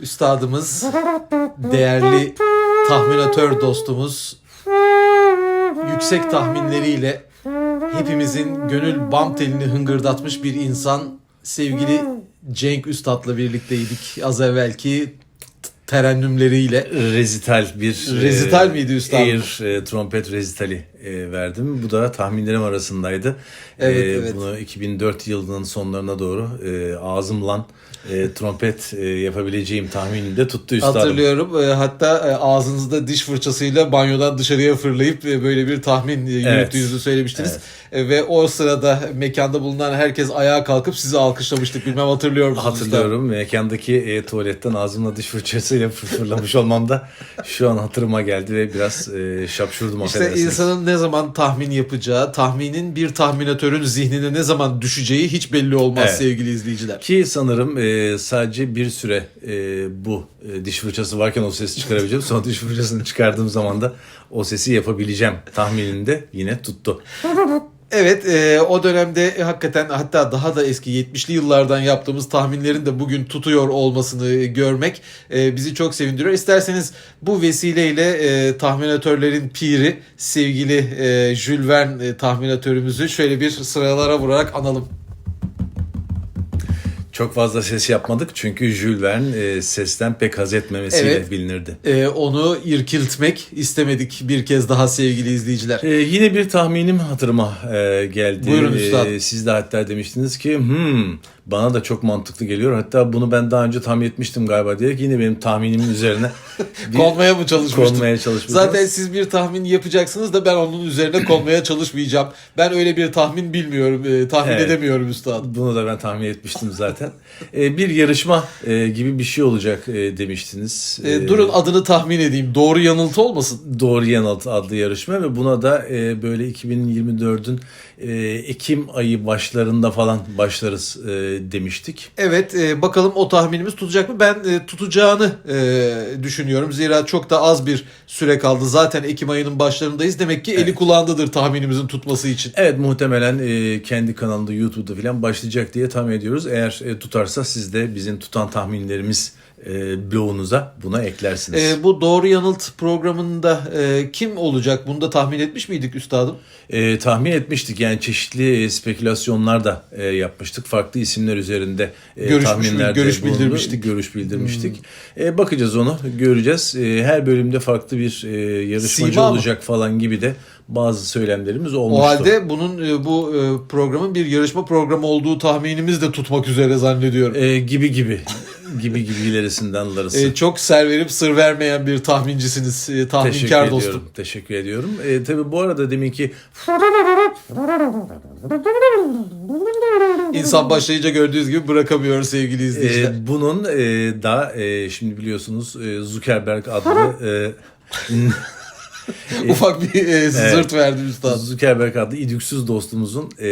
Üstadımız, değerli tahminatör dostumuz, yüksek tahminleriyle hepimizin gönül bam telini hıngırdatmış bir insan sevgili Cenk Üstad'la birlikteydik az evvelki terennümleriyle. Rezital bir Rezital miydi üstadım? Air e, trompet rezitali e, verdim. Bu da tahminlerim arasındaydı. Evet, E, evet. Bunu 2004 yılının sonlarına doğru e, ağzımla e, trompet e, yapabileceğim tahminini de tuttu üstadım. Hatırlıyorum. E, Hatta e, ağzınızda diş fırçasıyla banyodan dışarıya fırlayıp e, böyle bir tahmin e, yürüttüğünüzü söylemiştiniz. E, Ve o sırada mekanda bulunan herkes ayağa kalkıp sizi alkışlamıştık. Bilmem hatırlıyor musunuz? Hatırlıyorum. Mekandaki e, tuvaletten ağzımla diş fırçasıyla fırlamış olmam da şu an hatırıma geldi ve biraz e, şapşurdum İşte insanın ne zaman tahmin yapacağı, tahminin bir tahminatörün zihnine ne zaman düşeceği hiç belli olmaz Evet. sevgili izleyiciler. Ki sanırım e, sadece bir süre e, bu e, diş fırçası varken o sesi çıkarabileceğim. Sonra diş fırçasını çıkardığım zaman da o sesi yapabileceğim tahmininde yine tuttu. Evet e, o dönemde e, hakikaten hatta daha da eski 70'li yıllardan yaptığımız tahminlerin de bugün tutuyor olmasını görmek e, bizi çok sevindiriyor. İsterseniz bu vesileyle e, tahminatörlerin piri sevgili e, Jules Verne e, tahminatörümüzü şöyle bir sıralara vurarak analım. Çok fazla ses yapmadık çünkü Jules Verne e, sesten pek haz etmemesiyle Evet. bilinirdi. E, onu irkiltmek istemedik bir kez daha sevgili izleyiciler. E, yine bir tahminim hatırıma e, geldi. Buyurun üstad. E, siz de hatta demiştiniz ki hmm, bana da çok mantıklı geliyor. Hatta bunu ben daha önce tahmin etmiştim galiba diyerek yine benim tahminimin üzerine bir Konmaya mı çalışmıştın? konmaya çalışmıştım. Zaten siz bir tahmin yapacaksınız da ben onun üzerine konmaya çalışmayacağım. Ben öyle bir tahmin bilmiyorum, e, tahmin Evet. edemiyorum üstad. Bunu da ben tahmin etmiştim zaten. E, bir yarışma e, gibi bir şey olacak e, demiştiniz. E, E, durun adını tahmin edeyim. Doğru yanıltı olmasın. Doğru Yanıt adlı yarışma ve buna da e, böyle 2024'ün e, Ekim ayı başlarında falan başlarız e, demiştik. Evet e, bakalım o tahminimiz tutacak mı? Ben e, tutacağını e, düşünüyorum. Zira çok da az bir süre kaldı. Zaten Ekim ayının başlarındayız. Demek ki eli kulağındadır tahminimizin tutması için. Evet muhtemelen e, kendi kanalında YouTube'da falan başlayacak diye tahmin ediyoruz. Eğer e, tutarsa siz de bizim tutan tahminlerimiz e, bloğunuza buna eklersiniz. E, bu doğru yanılt programında e, kim olacak? Bunu da tahmin etmiş miydik üstadım? E, tahmin etmiştik yani çeşitli e, spekülasyonlar da e, yapmıştık. Farklı isimler üzerinde e, Görüş- tahminlerde görüş bulundu. bildirmiştik. Görüş bildirmiştik. E, bakacağız onu göreceğiz. E, her bölümde farklı bir e, yarışmacı Sima mı? olacak falan gibi de bazı söylemlerimiz olmuştu. O halde bunun e, bu e, programın bir yarışma programı olduğu tahminimiz de tutmak üzere zannediyorum. E, gibi gibi gibi gibi ilerisinden darısı. E, çok ser verip sır vermeyen bir tahmincisiniz. E, Teşekkür tahminkar dostum. ediyorum. Teşekkür ediyorum. E, tabii bu arada deminki İnsan başlayınca gördüğünüz gibi bırakamıyor sevgili izleyiciler. e, bunun e, da e, şimdi biliyorsunuz e, Zuckerberg adlı e, Ufak bir e, zırt verdi üstad. Zuckerberg adlı idüksüz dostumuzun e,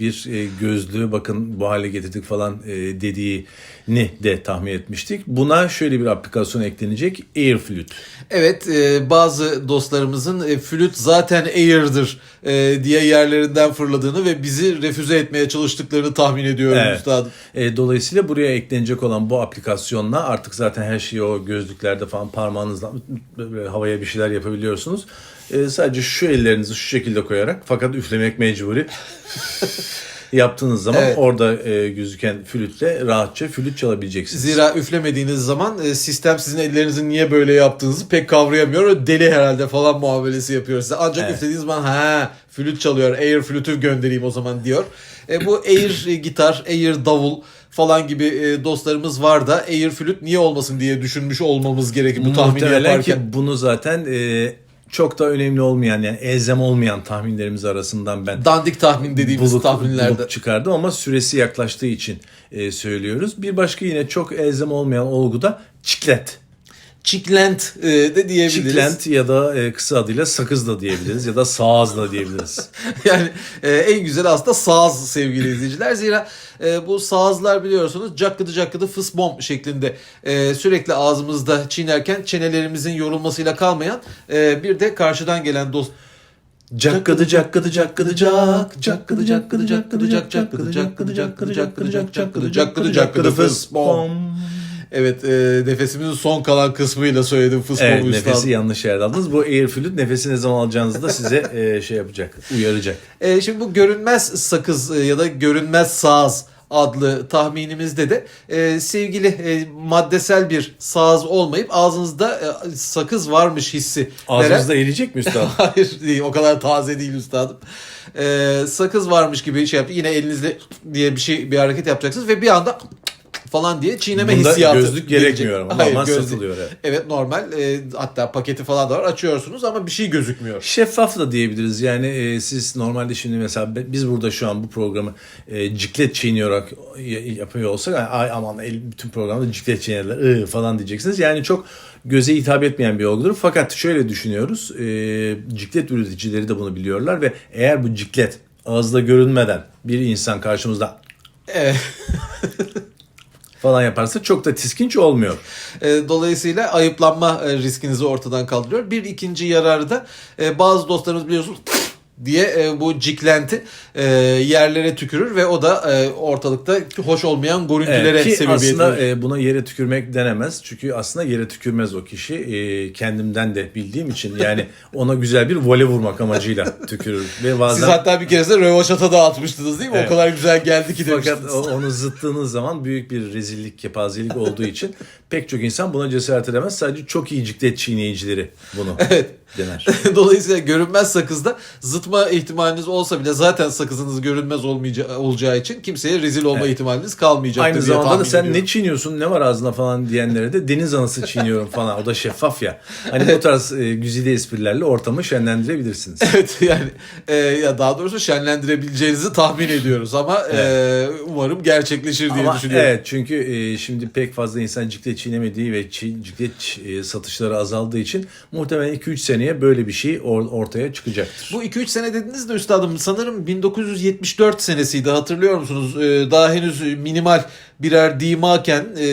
bir e, gözlüğü bakın bu hale getirdik falan e, dediğini de tahmin etmiştik. Buna şöyle bir aplikasyon eklenecek. Air Flute. Evet e, bazı dostlarımızın e, flüt zaten air'dır e, diye yerlerinden fırladığını ve bizi refüze etmeye çalıştıklarını tahmin ediyorum Evet. üstadım. E, dolayısıyla buraya eklenecek olan bu aplikasyonla artık zaten her şeyi o gözlüklerde falan parmağınızla havaya bir şeyler yapabiliyorsunuz. E, sadece şu ellerinizi şu şekilde koyarak fakat üflemek mecburi yaptığınız zaman Evet. orada e, gözüken flütle rahatça flüt çalabileceksiniz. Zira üflemediğiniz zaman e, sistem sizin ellerinizin niye böyle yaptığınızı pek kavrayamıyor. Deli herhalde falan muamelesi yapıyor size. Ancak Evet. üflediğiniz zaman ha flüt çalıyor. Air flütü göndereyim o zaman diyor. E, bu air gitar, air davul falan gibi e, dostlarımız var da air flüt niye olmasın diye düşünmüş olmamız gerekir bu tahmini Muhtemelen yaparken. ki bunu zaten e, çok da önemli olmayan yani elzem olmayan tahminlerimiz arasından ben Dandik tahmin dediğimiz bulup, tahminlerde. bulup çıkardım ama süresi yaklaştığı için e, söylüyoruz. Bir başka yine çok elzem olmayan olgu da çiklet. Chickland e, de diyebiliriz. Çiklent ya da e, kısa adıyla sakız da diyebiliriz ya da sağız da diyebiliriz. yani e, en güzel aslında saz sevgili izleyiciler. Zira e, bu sazlar biliyorsunuz cakkıdı cakkıdı fıs bom şeklinde e, sürekli ağzımızda çiğnerken çenelerimizin yorulmasıyla kalmayan e, bir de karşıdan gelen dost Cakkıdı cakkıdı cakkıdı cak cakkıdı cakkıdı cakkıdı cak cakkıdı cakkıdı cakkıdı cakkıdı cak cakkıdı cakkıdı cakkıdı fıs bom. Evet e, nefesimizin son kalan kısmıyla söyledim fıs Evet bom nefesi üstadım. yanlış yerde aldınız. Bu air flüt nefesi ne zaman alacağınızı da size e, şey yapacak, uyaracak. E, şimdi bu görünmez sakız e, ya da görünmez saz adlı tahminimizde de e, sevgili e, maddesel bir saz olmayıp ağzınızda e, sakız varmış hissi veren- Ağzınızda eriyecek mi üstad? Hayır değil o kadar taze değil üstadım. Ee, sakız varmış gibi şey yaptı. Yine elinizle diye bir şey bir hareket yapacaksınız ve bir anda falan diye çiğneme Bunda hissiyatı. gözlük gerekmiyor ama Hayır, normal gözlük- satılıyor, evet. Evet normal. Ee, hatta paketi falan da var. Açıyorsunuz ama bir şey gözükmüyor. Şeffaf da diyebiliriz. Yani e, siz normalde şimdi mesela biz burada şu an bu programı e, ciklet çiğniyorak yapıyor olsak "Ay, ay aman el, bütün programda ciklet çiğnerler ıı, falan diyeceksiniz. Yani çok göze hitap etmeyen bir olgudur. Fakat şöyle düşünüyoruz. E, ciklet üreticileri de bunu biliyorlar ve eğer bu ciklet ağızda görünmeden bir insan karşımızda Evet. falan yaparsa çok da tiskinç olmuyor. E, Dolayısıyla ayıplanma e, riskinizi ortadan kaldırıyor. Bir ikinci yararı da e, bazı dostlarımız biliyorsunuz diye e, bu ciklenti e, yerlere tükürür ve o da e, ortalıkta hoş olmayan görüntülere Evet, ki sebebiyet aslında verir. e, buna yere tükürmek denemez. Çünkü aslında yere tükürmez o kişi. E, kendimden de bildiğim için yani ona güzel bir vole vurmak amacıyla tükürür. Ve bazen Siz hatta bir keresinde rövaşata dağıtmıştınız değil mi? Evet. O kadar güzel geldi ki fakat demiştiniz. o- onu zıttığınız zaman büyük bir rezillik, kepazelik olduğu için pek çok insan buna cesaret edemez. Sadece çok iyi ciklet çiğneyicileri bunu Evet. dener. Dolayısıyla görünmez sakızda zıtma ihtimaliniz olsa bile zaten sakızınız görünmez olmayacağı, olacağı için kimseye rezil olma ihtimaliniz kalmayacaktır Aynı diye zamanda da sen ediyorum. ne çiğniyorsun ne var ağzında falan diyenlere de deniz anası çiğniyorum falan. O da şeffaf ya. Hani bu tarz e, güzide esprilerle ortamı şenlendirebilirsiniz. Evet yani e, ya daha doğrusu şenlendirebileceğinizi tahmin ediyoruz ama e, umarım gerçekleşir diye Ama düşünüyorum. evet çünkü e, şimdi pek fazla insan ciklet çiğnemediği ve çi, ciklet e, satışları azaldığı için muhtemelen 2-3 seneye böyle bir şey or- ortaya çıkacaktır. Bu 2-3 sene dediniz de üstadım sanırım 1974 senesiydi hatırlıyor musunuz? Ee, daha henüz minimal birer dimaken e,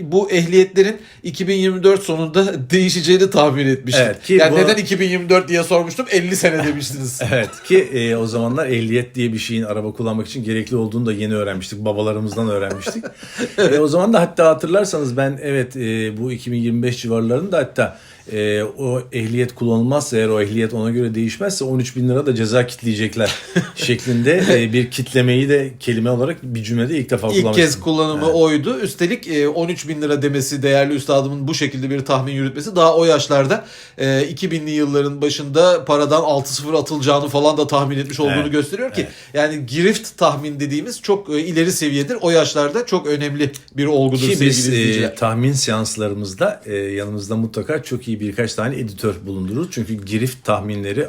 bu ehliyetlerin 2024 sonunda değişeceğini tahmin etmiştim. Evet, ki yani bu- neden 2024 diye sormuştum 50 sene demiştiniz. Evet ki e, o zamanlar ehliyet diye bir şeyin araba kullanmak için gerekli olduğunu da yeni öğrenmiştik. Babalarımızdan öğrenmiştik. E, o zaman da hatta hatırlarsanız ben evet e, bu 2025 civarlarında hatta e, o ehliyet kullanılmazsa eğer o ehliyet ona göre değişmezse 13 bin lira da ceza kitleyecekler şeklinde e, bir kitlemeyi de kelime olarak bir cümlede ilk defa İlk kullanmıştım. kez kullanımı oydu. Üstelik e, 13 bin lira demesi değerli üstadımın bu şekilde bir tahmin yürütmesi daha o yaşlarda e, 2000'li yılların başında paradan 6-0 atılacağını falan da tahmin etmiş olduğunu Evet. gösteriyor ki yani girift tahmin dediğimiz çok e, ileri seviyedir. O yaşlarda çok önemli bir olgudur Ki sevgili biz e, tahmin seanslarımızda e, yanımızda mutlaka çok iyi birkaç tane editör bulundururuz. Çünkü girift tahminleri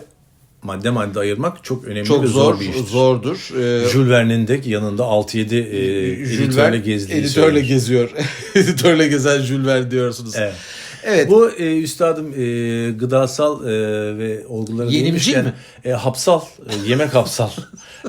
madde madde ayırmak çok önemli çok ve zor, zor, bir iştir. zordur. E, Jules Verne'in de yanında 6-7 e, Jules editörle gezdiği editörle söylenir. geziyor. editörle gezen Jules Verne diyorsunuz. Evet. Evet. Bu e, üstadım e, gıdasal e, ve olgulara Yenimci değinmişken, mi? E, hapsal, e, yemek hapsal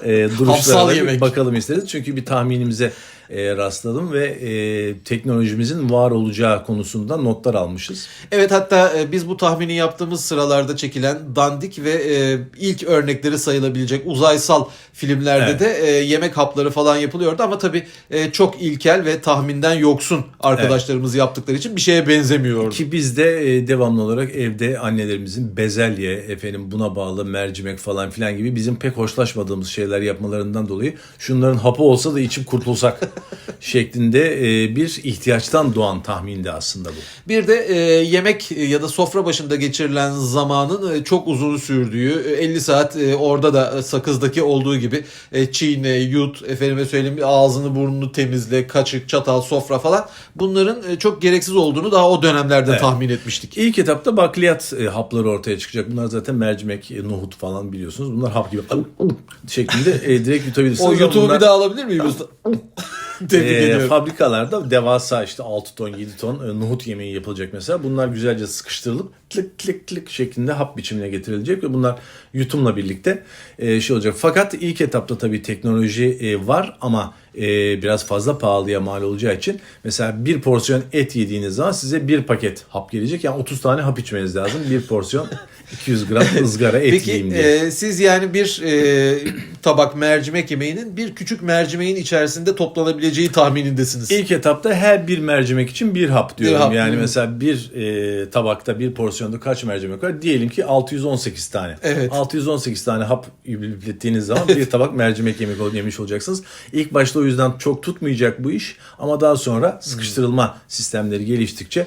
e, Hapsal duruşlara bir yemek. bakalım isteriz. Çünkü bir tahminimize e, rastladım ve e, teknolojimizin var olacağı konusunda notlar almışız. Evet hatta e, biz bu tahmini yaptığımız sıralarda çekilen dandik ve e, ilk örnekleri sayılabilecek uzaysal filmlerde Evet. de e, yemek hapları falan yapılıyordu ama tabii e, çok ilkel ve tahminden yoksun arkadaşlarımız yaptıkları için bir şeye benzemiyordu. Ki biz de e, devamlı olarak evde annelerimizin bezelye, efendim buna bağlı mercimek falan filan gibi bizim pek hoşlaşmadığımız şeyler yapmalarından dolayı şunların hapı olsa da içip kurtulsak şeklinde e, bir ihtiyaçtan doğan tahmindi aslında bu. Bir de e, yemek ya da sofra başında geçirilen zamanın e, çok uzun sürdüğü, e, 50 saat e, orada da e, sakızdaki olduğu gibi e, çiğne, yut, efendime söyleyeyim ağzını burnunu temizle, kaçık, çatal, sofra falan bunların e, çok gereksiz olduğunu daha o dönemlerde Evet. tahmin etmiştik. İlk etapta bakliyat e, hapları ortaya çıkacak. Bunlar zaten mercimek, e, nohut falan biliyorsunuz. Bunlar hap gibi şeklinde e, direkt yutabilirsiniz. O YouTube'u bunlar- bir daha alabilir miyim E, fabrikalarda devasa işte 6 ton 7 ton e, nohut yemeği yapılacak mesela. Bunlar güzelce sıkıştırılıp klık klık klık şeklinde hap biçimine getirilecek ve bunlar yutumla birlikte e, şey olacak. Fakat ilk etapta tabii teknoloji e, var ama e, biraz fazla pahalıya mal olacağı için mesela bir porsiyon et yediğiniz zaman size bir paket hap gelecek. Yani 30 tane hap içmeniz lazım. Bir porsiyon 200 gram ızgara et Peki yiyeyim diye. e, siz yani bir e, tabak mercimek yemeğinin bir küçük mercimeğin içerisinde toplanabileceği tahminindesiniz. İlk etapta her bir mercimek için bir hap diyorum. hap, yani hı. mesela bir e, tabakta bir porsiyonda kaç mercimek var? Diyelim ki 618 tane. Evet. 618 tane hap üflettiğiniz zaman bir tabak mercimek yemek ol- yemiş olacaksınız. İlk başta o yüzden çok tutmayacak bu iş ama daha sonra sıkıştırılma sistemleri geliştikçe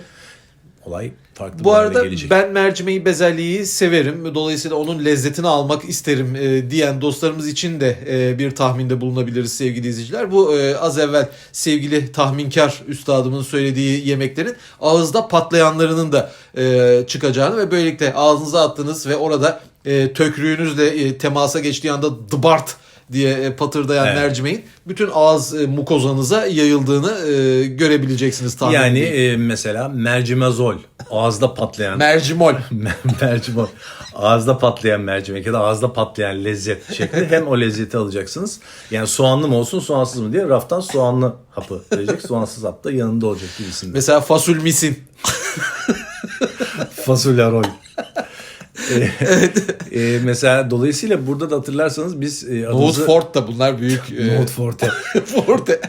olay farklı Bu arada gelecek. ben mercimeği bezelyeyi severim. Dolayısıyla onun lezzetini almak isterim e, diyen dostlarımız için de e, bir tahminde bulunabiliriz sevgili izleyiciler. Bu e, az evvel sevgili tahminkar üstadımın söylediği yemeklerin ağızda patlayanlarının da e, çıkacağını ve böylelikle ağzınıza attığınız ve orada e, tökrüğünüzle e, temasa geçtiği anda dıbart diye e, patırdayan Evet. mercimeğin bütün ağız e, mukozanıza yayıldığını e, görebileceksiniz tahmin yani e, mesela mercimezol ağızda patlayan Mercimol. mercimek ağızda patlayan mercimek ya da ağızda patlayan lezzet şeklinde hem o lezzeti alacaksınız. Yani soğanlı mı olsun soğansız mı diye raftan soğanlı hapı verecek. Soğansız hap da yanında olacak gibisinde. Mesela fasul misin. Fasulye Ee, mesela dolayısıyla burada da hatırlarsanız biz e, Nohut adımızı Fort da bunlar büyük. e, Nohut Forte. Forte.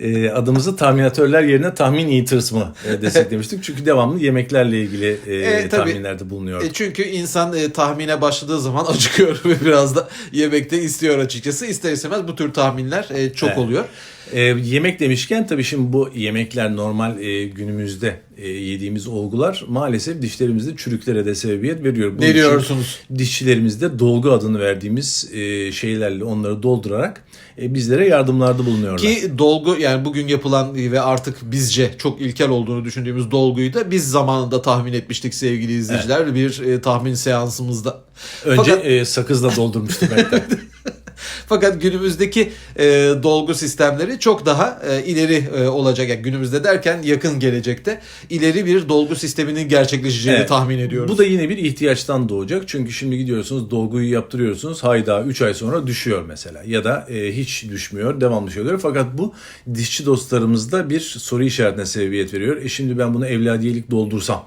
E, adımızı tahminatörler yerine tahmin eaters mı e, desek demiştik. Çünkü devamlı yemeklerle ilgili e, E, tabii. tahminlerde bulunuyor. E, çünkü insan e, tahmine başladığı zaman acıkıyor ve biraz da yemekte istiyor açıkçası. İster istemez bu tür tahminler e, çok Evet. oluyor. E, yemek demişken tabii şimdi bu yemekler normal e, günümüzde e, yediğimiz olgular maalesef dişlerimizde çürüklere de sebebiyet veriyor. Bunun için diyorsunuz? Dişçilerimizde dolgu adını verdiğimiz e, şeylerle onları doldurarak e, bizlere yardımlarda bulunuyorlar. Ki dolgu yani bugün yapılan ve artık bizce çok ilkel olduğunu düşündüğümüz dolguyu da biz zamanında tahmin etmiştik sevgili izleyiciler bir e, tahmin seansımızda. Önce Fakat- e, sakızla doldurmuştuk. Fakat günümüzdeki e, dolgu sistemleri çok daha e, ileri e, olacak. Yani günümüzde derken yakın gelecekte ileri bir dolgu sisteminin gerçekleşeceğini Evet. tahmin ediyoruz. Bu da yine bir ihtiyaçtan doğacak. Çünkü şimdi gidiyorsunuz dolguyu yaptırıyorsunuz. Hayda 3 ay sonra düşüyor mesela. Ya da e, hiç düşmüyor. Devamlı şey oluyor. Fakat bu dişçi dostlarımızda bir soru işaretine sebebiyet veriyor. E şimdi ben bunu evladiyelik doldursam.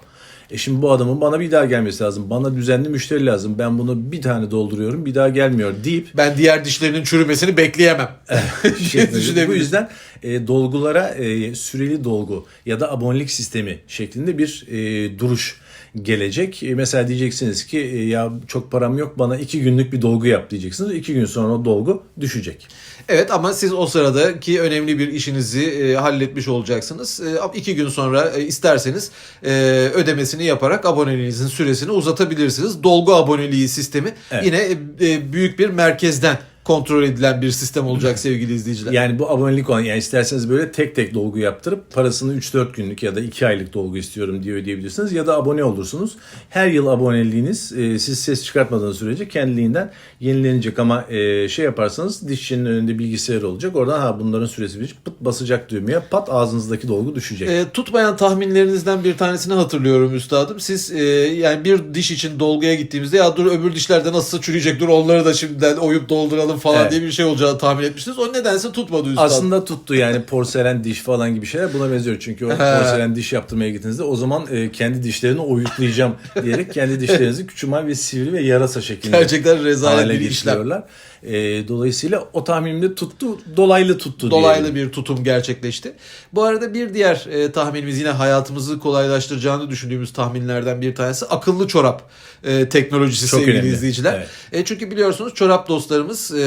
E şimdi bu adamın bana bir daha gelmesi lazım. Bana düzenli müşteri lazım. Ben bunu bir tane dolduruyorum bir daha gelmiyor deyip ben diğer dişlerinin çürümesini bekleyemem. şeklinde. bu yüzden e, dolgulara e, süreli dolgu ya da abonelik sistemi şeklinde bir e, duruş gelecek. E, mesela diyeceksiniz ki e, ya çok param yok bana iki günlük bir dolgu yap diyeceksiniz. İki gün sonra o dolgu düşecek. Evet ama siz o sıradaki önemli bir işinizi e, halletmiş olacaksınız. E, iki gün sonra e, isterseniz e, ödemesini yaparak aboneliğinizin süresini uzatabilirsiniz. Dolgu aboneliği sistemi Evet. yine e, büyük bir merkezden kontrol edilen bir sistem olacak sevgili izleyiciler. Yani bu abonelik olan yani isterseniz böyle tek tek dolgu yaptırıp parasını 3-4 günlük ya da 2 aylık dolgu istiyorum diye ödeyebilirsiniz. Ya da abone olursunuz. Her yıl aboneliğiniz e, siz ses çıkartmadığınız sürece kendiliğinden yenilenecek ama e, şey yaparsanız dişçinin önünde bilgisayar olacak. Oradan ha bunların süresi bir pıt basacak düğmeye pat ağzınızdaki dolgu düşecek. E, tutmayan tahminlerinizden bir tanesini hatırlıyorum üstadım. Siz e, yani bir diş için dolguya gittiğimizde ya dur öbür dişlerde nasılsa çürüyecek dur onları da şimdiden oyup dolduralım falan Evet. diye bir şey olacağını tahmin etmiştiniz. O nedense tutmadı üstadım. Aslında tuttu yani porselen diş falan gibi şeyler buna benziyor. Çünkü o porselen diş yaptırmaya gittiğinizde o zaman e, kendi dişlerini oyuklayacağım diyerek kendi dişlerinizi küçümal ve sivri ve yarasa şeklinde Gerçekten rezalet bir işlem. E, dolayısıyla o tahminimde tuttu, dolaylı tuttu Dolaylı diyelim. bir tutum gerçekleşti. Bu arada bir diğer e, tahminimiz yine hayatımızı kolaylaştıracağını düşündüğümüz tahminlerden bir tanesi akıllı çorap e, teknolojisi Çok sevgili önemli. izleyiciler. Evet. E, çünkü biliyorsunuz çorap dostlarımız e,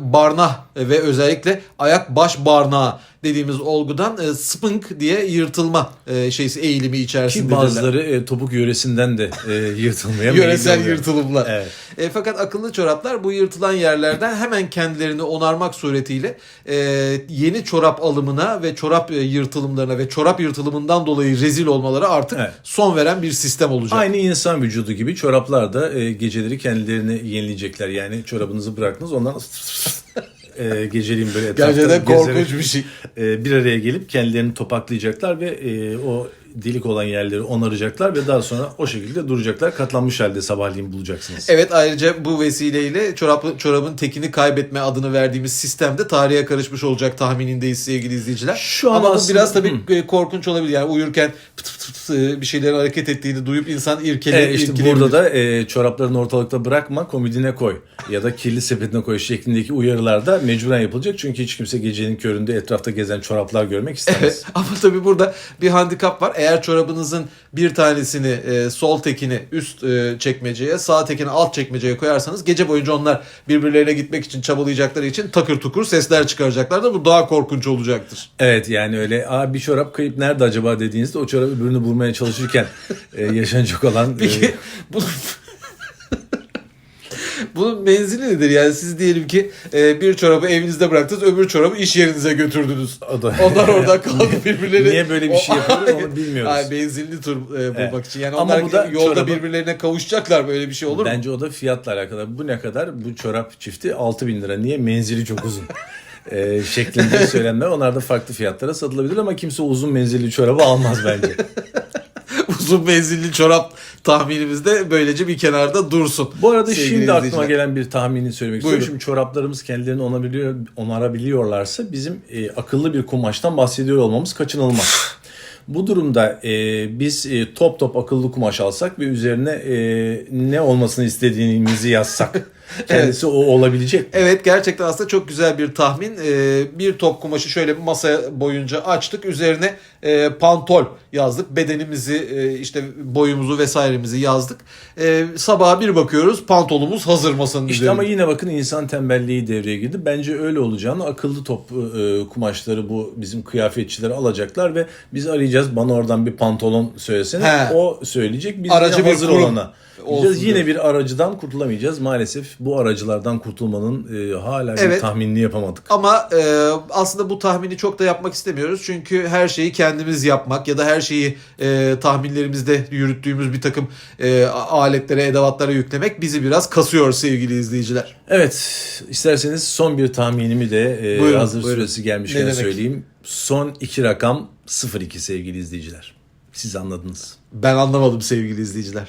barnah ve özellikle ayak baş barnağı dediğimiz olgudan e, spink diye yırtılma e, şeysi eğilimi Ki içerisinde. bazıları e, topuk yöresinden de e, yırtılmaya Yöresel yırtılımlar. Evet. E, fakat akıllı çoraplar bu yırtılan yerlerden hemen kendilerini onarmak suretiyle e, yeni çorap alımına ve çorap e, yırtılımlarına ve çorap yırtılımından dolayı rezil olmaları artık Evet. son veren bir sistem olacak. Aynı insan vücudu gibi çoraplar da e, geceleri kendilerini yenileyecekler. Yani çorabınızı bıraktınız ondan e, geceliğin böyle etrafta Gerçekten gezerek- korkunç bir şey. e, bir araya gelip kendilerini topaklayacaklar ve e, o delik olan yerleri onaracaklar ve daha sonra o şekilde duracaklar. Katlanmış halde sabahleyin bulacaksınız. Evet ayrıca bu vesileyle çorap, çorabın tekini kaybetme adını verdiğimiz sistemde tarihe karışmış olacak tahminindeyiz sevgili izleyiciler. Şu an Ama bu aslında- biraz tabii e, korkunç olabilir. Yani uyurken pıt pıt pıt e, bir şeylerin hareket ettiğini duyup insan irkele, E, işte burada da e, çoraplarını ortalıkta bırakma, komodine koy ya da kirli sepetine koy şeklindeki uyarılar da mecburen yapılacak. Çünkü hiç kimse gecenin köründe etrafta gezen çoraplar görmek istemez. Evet, ama tabii burada bir handikap var. Eğer çorabınızın bir tanesini e, sol tekini üst e, çekmeceye, sağ tekini alt çekmeceye koyarsanız gece boyunca onlar birbirlerine gitmek için çabalayacakları için takır tukur sesler çıkaracaklardır. Bu daha korkunç olacaktır. Evet yani öyle Aa, bir çorap kayıp nerede acaba dediğinizde o çorap öbürünü bulmaya çalışırken e, yaşanacak olan e, Peki bunun menzili nedir? Yani siz diyelim ki e, bir çorabı evinizde bıraktınız, öbür çorabı iş yerinize götürdünüz. Onlar orada kaldı birbirleri. Niye böyle bir şey yapıyorlar onu bilmiyoruz. Hayır, benzinli tur e, bulmak Evet. için. Yani Ama onlar bu da yolda çorabı- birbirlerine kavuşacaklar böyle bir şey olur mu? Bence o da fiyatla alakalı. Bu ne kadar? Bu çorap çifti 6000 bin lira. Niye? Menzili çok uzun. e, şeklinde söylenme. Onlar da farklı fiyatlara satılabilir ama kimse uzun menzilli çorabı almaz bence. Uzun menzilli çorap tahminimiz de böylece bir kenarda dursun. Bu arada Sevgili şimdi aklıma izleyiciler. gelen bir tahmini söylemek Buyurun. istiyorum. Şimdi çoraplarımız kendilerini onarabiliyor, onarabiliyorlarsa bizim e, akıllı bir kumaştan bahsediyor olmamız kaçınılmaz. Bu durumda e, biz e, top top akıllı kumaş alsak ve üzerine e, ne olmasını istediğimizi yazsak kendisi o olabilecek mi? Evet gerçekten aslında çok güzel bir tahmin. Ee, bir top kumaşı şöyle bir masaya boyunca açtık. Üzerine e, pantol yazdık. Bedenimizi e, işte boyumuzu vesairemizi yazdık. E, sabaha bir bakıyoruz pantolumuz hazır masanın İşte üzerinde. ama yine bakın insan tembelliği devreye girdi. Bence öyle olacağını akıllı top e, kumaşları bu bizim kıyafetçileri alacaklar ve biz arayacağız. Bana oradan bir pantolon söylesene. He. O söyleyecek. Biz Aracı hazır olana. olsun. Yine diyor. bir aracıdan kurtulamayacağız. Maalesef bu aracılardan kurtulmanın e, hala bir Evet. tahminini yapamadık. Ama e, aslında bu tahmini çok da yapmak istemiyoruz. Çünkü her şeyi kendimiz yapmak ya da her şeyi e, tahminlerimizde yürüttüğümüz bir takım e, aletlere, edevatlara yüklemek bizi biraz kasıyor sevgili izleyiciler. Evet, isterseniz son bir tahminimi de e, Buyurun, hazır buyurun. süresi gelmişken söyleyeyim. Son iki rakam 02 sevgili izleyiciler. Siz anladınız. Ben anlamadım sevgili izleyiciler.